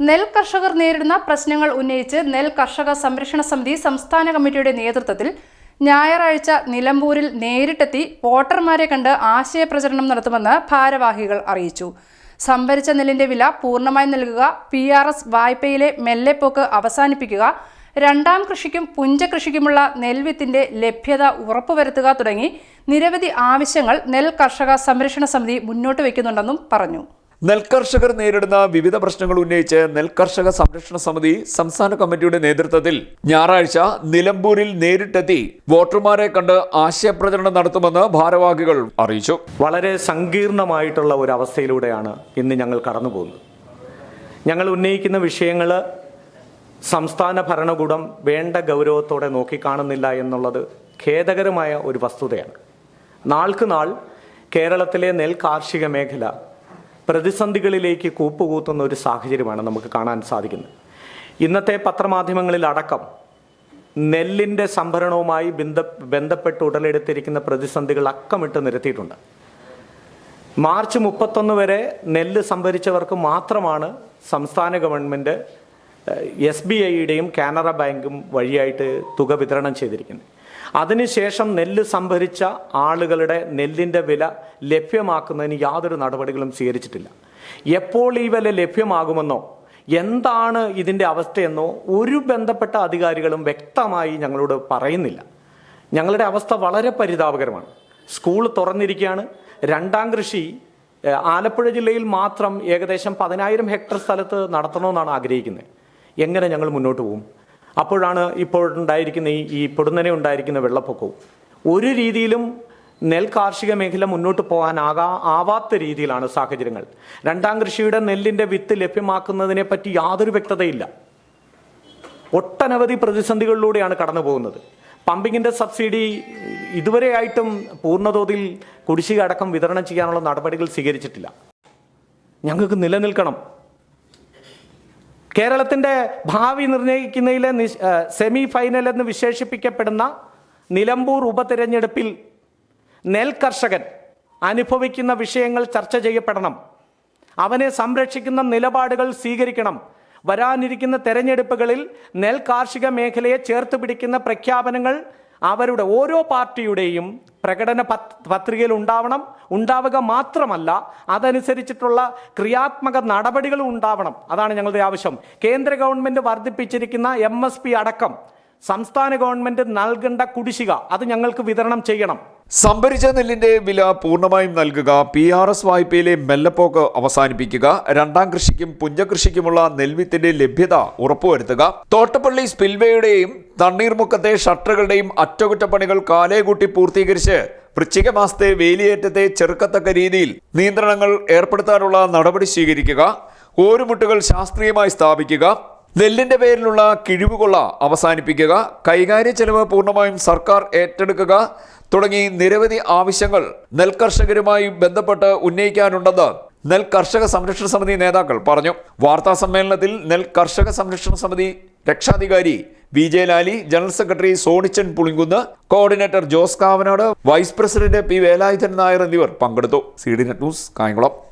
നെൽ കർഷകർ നേരിടുന്ന പ്രശ്നങ്ങൾ ഉന്നയിച്ച് നെൽ കർഷക സംരക്ഷണ സമിതി സംസ്ഥാന കമ്മിറ്റിയുടെ നേതൃത്വത്തിൽ ഞായറാഴ്ച നിലമ്പൂരിൽ നേരിട്ടെത്തി വോട്ടർമാരെ കണ്ട് ആശയപ്രചരണം നടത്തുമെന്ന് ഭാരവാഹികൾ അറിയിച്ചു. സംഭരിച്ച നെല്ലിന്റെ വില പൂർണമായി നൽകുക പി ആർ എസ് വായ്പയിലെ മെല്ലെപ്പോക്ക് അവസാനിപ്പിക്കുക രണ്ടാം കൃഷിക്കും പുഞ്ചകൃഷിക്കുമുള്ള നെൽവിത്തിന്റെ ലഭ്യത ഉറപ്പുവരുത്തുക തുടങ്ങി നിരവധി ആവശ്യങ്ങൾ നെൽ കർഷക സംരക്ഷണ സമിതി മുന്നോട്ട് വയ്ക്കുന്നുണ്ടെന്നും പറഞ്ഞു. നെൽകർഷകർ നേരിടുന്ന വിവിധ പ്രശ്നങ്ങൾ ഉന്നയിച്ച് നെൽകർഷക സംരക്ഷണ സമിതി സംസ്ഥാന കമ്മിറ്റിയുടെ നേതൃത്വത്തിൽ ഞായറാഴ്ച നിലമ്പൂരിൽ നേരിട്ടെത്തി വോട്ടർമാരെ കണ്ട് ആശയപ്രചരണം നടത്തുമെന്ന് ഭാരവാഹികൾ അറിയിച്ചു. വളരെ സങ്കീർണമായിട്ടുള്ള ഒരു അവസ്ഥയിലൂടെയാണ് ഇന്ന് ഞങ്ങൾ കടന്നു പോകുന്നത് ഞങ്ങൾ ഉന്നയിക്കുന്ന വിഷയങ്ങൾ സംസ്ഥാന ഭരണകൂടം വേണ്ട ഗൗരവത്തോടെ നോക്കിക്കാണുന്നില്ല എന്നുള്ളത് ഖേദകരമായ ഒരു വസ്തുതയാണ്. നാൾക്ക് നാൾ കേരളത്തിലെ നെൽ കാർഷിക മേഖല പ്രതിസന്ധികളിലേക്ക് കൂപ്പുകൂത്തുന്ന ഒരു സാഹചര്യമാണ് നമുക്ക് കാണാൻ സാധിക്കുന്നത്. ഇന്നത്തെ പത്രമാധ്യമങ്ങളിൽ അടക്കം നെല്ലിന്റെ സംഭരണവുമായി ബന്ധ ബന്ധപ്പെട്ട് ഉടലെടുത്തിരിക്കുന്ന പ്രതിസന്ധികൾ അക്കമിട്ട് നിരത്തിയിട്ടുണ്ട്. മാർച്ച് മുപ്പത്തൊന്ന് വരെ നെല്ല് സംഭരിച്ചവർക്ക് മാത്രമാണ് സംസ്ഥാന ഗവൺമെന്റ് എസ് ബി ഐയുടെയും കാനറ ബാങ്കും വഴിയായിട്ട് തുക വിതരണം ചെയ്തിരിക്കുന്നത്. അതിനുശേഷം നെല്ല് സംഭരിച്ച ആളുകളുടെ നെല്ലിന്റെ വില ലഭ്യമാക്കുന്നതിന് യാതൊരു നടപടികളും സ്വീകരിച്ചിട്ടില്ല. എപ്പോൾ ഈ വില ലഭ്യമാകുമെന്നോ എന്താണ് ഇതിന്റെ അവസ്ഥയെന്നോ ഒരു ബന്ധപ്പെട്ട അധികാരികളും വ്യക്തമായി ഞങ്ങളോട് പറയുന്നില്ല. ഞങ്ങളുടെ അവസ്ഥ വളരെ പരിതാപകരമാണ്. സ്കൂൾ തുറന്നിരിക്കുകയാണ്. രണ്ടാം കൃഷി ആലപ്പുഴ ജില്ലയിൽ മാത്രം ഏകദേശം പതിനായിരം ഹെക്ടർ സ്ഥലത്ത് നടത്തണമെന്നാണ് ആഗ്രഹിക്കുന്നത്. എങ്ങനെ ഞങ്ങൾ മുന്നോട്ട് പോകും? അപ്പോഴാണ് ഇപ്പോൾ ഉണ്ടായിരിക്കുന്ന ഈ ഈ പൊടുന്നനെ ഉണ്ടായിരിക്കുന്ന വെള്ളപ്പൊക്കവും. ഒരു രീതിയിലും നെൽ കാർഷിക മേഖല മുന്നോട്ട് പോകാനാകാ ആവാത്ത രീതിയിലാണ് സാഹചര്യങ്ങൾ. രണ്ടാം കൃഷിയുടെ നെല്ലിന്റെ വിത്ത് ലഭ്യമാക്കുന്നതിനെ പറ്റി യാതൊരു വ്യക്തതയില്ല. ഒട്ടനവധി പ്രതിസന്ധികളിലൂടെയാണ് കടന്നു പോകുന്നത്. പമ്പിങ്ങിന്റെ സബ്സിഡി ഇതുവരെയായിട്ടും പൂർണതോതിൽ കുടിശ്ശിക അടക്കം വിതരണം ചെയ്യാനുള്ള നടപടികൾ സ്വീകരിച്ചിട്ടില്ല. ഞങ്ങൾക്ക് നിലനിൽക്കണം. കേരളത്തിന്റെ ഭാവി നിർണയിക്കുന്നതിലെ സെമി ഫൈനൽ എന്ന് വിശേഷിപ്പിക്കപ്പെടുന്ന നിലമ്പൂർ ഉപതിരഞ്ഞെടുപ്പിൽ നെൽകർഷകൻ അനുഭവിക്കുന്ന വിഷയങ്ങൾ ചർച്ച ചെയ്യപ്പെടണം. അവനെ സംരക്ഷിക്കുന്ന നിലപാടുകൾ സ്വീകരിക്കണം. വരാനിരിക്കുന്ന തെരഞ്ഞെടുപ്പുകളിൽ നെൽ കാർഷിക മേഖലയെ ചേർത്ത് പിടിക്കുന്ന പ്രഖ്യാപനങ്ങൾ അവരുടെ ഓരോ പാർട്ടിയുടെയും പ്രകടന പത്- പത്രികയിൽ ഉണ്ടാവണം. ഉണ്ടാവുക മാത്രമല്ല അതനുസരിച്ചിട്ടുള്ള ക്രിയാത്മക നടപടികളും ഉണ്ടാവണം. അതാണ് ഞങ്ങളുടെ ആവശ്യം. കേന്ദ്ര ഗവൺമെന്റ് വർദ്ധിപ്പിച്ചിരിക്കുന്ന എം അടക്കം സംസ്ഥാന ഗവൺമെന്റ് നൽകേണ്ട കുടിശ്ശിക അത് ഞങ്ങൾക്ക് വിതരണം ചെയ്യണം. സംഭരിച്ച നെല്ലിന്റെ വില പൂർണമായും നൽകുക പി ആർ എസ് വായ്പയിലെ മെല്ലപ്പോക്ക് അവസാനിപ്പിക്കുക രണ്ടാം കൃഷിക്കും പുഞ്ചകൃഷിക്കുമുള്ള നെൽവിത്തിന്റെ ലഭ്യത ഉറപ്പുവരുത്തുക. തോട്ടപ്പള്ളി സ്പിൽവേയുടെയും തണ്ണീർമുക്കത്തെ ഷട്ടറുകളുടെയും അറ്റകുറ്റപ്പണികൾ കാലേകൂട്ടി പൂർത്തീകരിച്ച് വൃശ്ചിക മാസത്തെ വേലിയേറ്റത്തെ ചെറുക്കത്തക്ക രീതിയിൽ നിയന്ത്രണങ്ങൾ ഏർപ്പെടുത്താനുള്ള നടപടി സ്വീകരിക്കുക. ഓരുമുട്ടുകൾ ശാസ്ത്രീയമായി സ്ഥാപിക്കുക. നെല്ലിന്റെ പേരിലുള്ള കിഴിവുകൊള്ള അവസാനിപ്പിക്കുക. കൈകാര്യ ചെലവ് പൂർണമായും സർക്കാർ ഏറ്റെടുക്കുക. തുടങ്ങി നിരവധി ആവശ്യങ്ങൾ നെൽകർഷകരുമായി ബന്ധപ്പെട്ട് ഉന്നയിക്കാനുണ്ടെന്ന് നെൽ കർഷക സംരക്ഷണ സമിതി നേതാക്കൾ പറഞ്ഞു. വാർത്താ സമ്മേളനത്തിൽ നെൽ കർഷക സംരക്ഷണ സമിതി രക്ഷാധികാരി V Jayalali general secretary Sonichan Pulinkunnu coordinator Jose Kavanad vice president P Velayudhan Nair എന്നിവർ പങ്കെടുത്തു. C D net news Kayamkulam.